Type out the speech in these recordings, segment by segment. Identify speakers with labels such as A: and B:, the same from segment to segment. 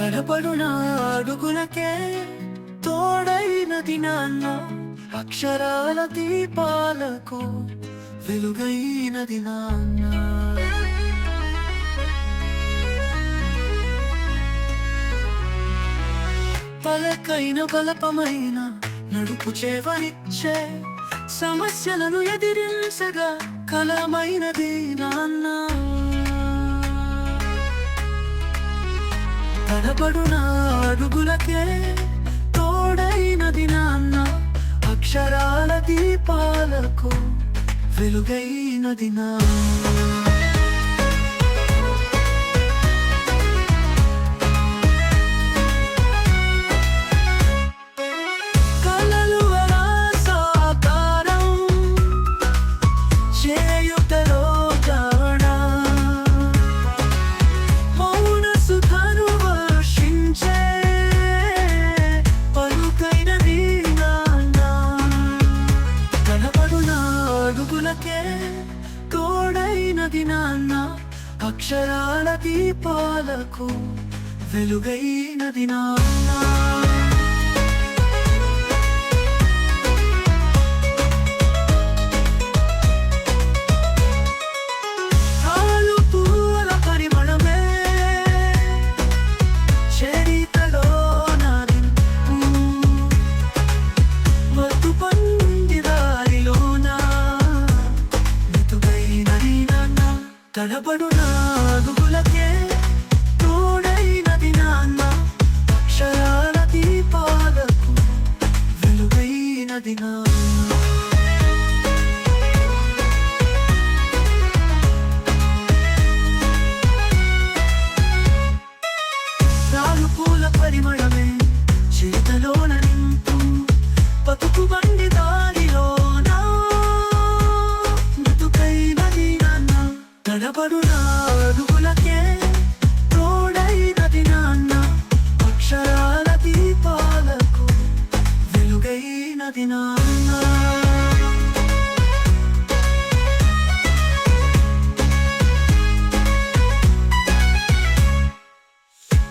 A: తడపడున అడుగులకే తోడైనది నాన్న అక్షరాల దీపాలకు వెలుగైనది నాన్న పలకైన బలపమైన నడుపు చేవనిచ్చే సమస్యలను ఎదిరించగా కలమైనది నాన్న. తడబడున అడుగులకే తోడైనది నాన్న అక్షరాల దీపాలకు వెలుగైనది నా అక్షరాల దీపాలకు వెలుగైనది నాన్న. తడబడు నాగులకే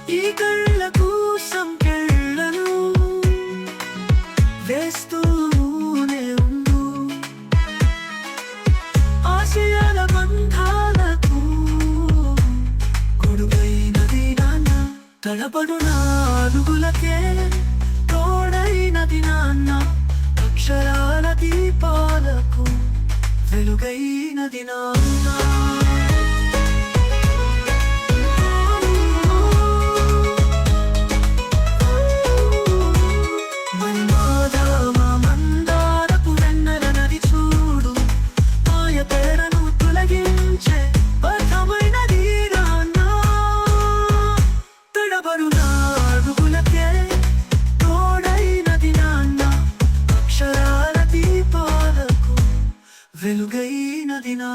A: ఈ కళ్ళకు సంకెళ్ళను వేస్తూనే ఉండు. ఆశయాల బంధాలకు గొడుగైనది నాన్న తడబడు అడుగులకే తోడైనది నాన్న అక్షరాల దీపాలకు వెలుగైనది నాన్న వెలుగైనది నా